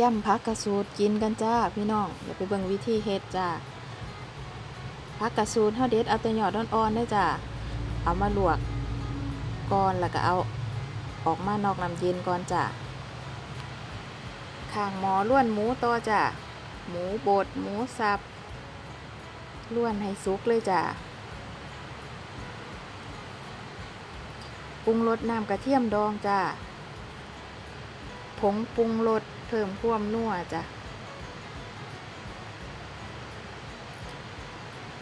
ย่ำพักกระสูดกินกันจ้าพี่น้องอย่าไปเบิ่งวิธีเฮ็ดจ้าพักกระสูดเฮาเด็ดเอาแต่ยอดอ่อนๆได้จ้าเอามาลวกก่อนแล้วก็เอาออกมานอกน้ำเย็นก่อนจ้าข้างหมอล้วนหมูต่อจ้าหมูบดหมูสับล้วนให้สุกเลยจ้าปรุงรสน้ำกระเทียมดองจ้า ผงปรุงรสเพิ่มความนัวจ้ะ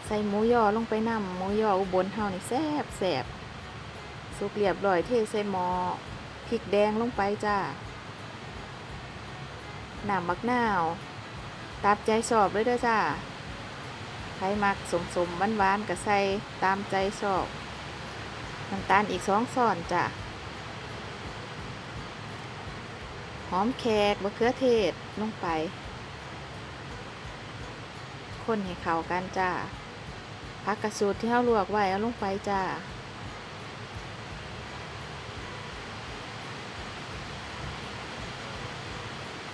ใส่หมูยอลงไปนำหมูยออุบลเฮานี่แซ่บแซ่บสุกเรียบร้อยเทใส่หม้อพริกแดงลงไปจ้าน้ำบักนาวตามใจชอบเลยเด้อจ้าใครมักสมสมหวานๆก็ใส่ตามใจชอบน้ำตาลอีกสองช้อนจ้า ห อมแขกมะเขือเทศลงไป คนให้เข้ากันจ้าผักกระสูดที่เราลวกไว้เอาลงไปจ้า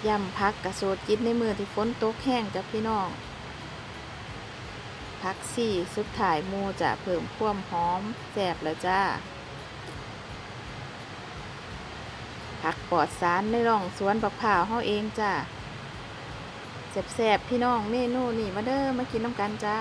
ยำผักกระสูดกินในมือที่ฝนตกแห้งจ้ะพี่น้องผักสี่สุดถ่ายมูจะเพิ่มความหอมแซ่บแล้วจ้า ผักปลอดสารในร่องสวนบักผ่าวเฮาเองจ้าแสบๆพี่น้องเมนูนี่มาเด้อมากินน้ำกันจ้า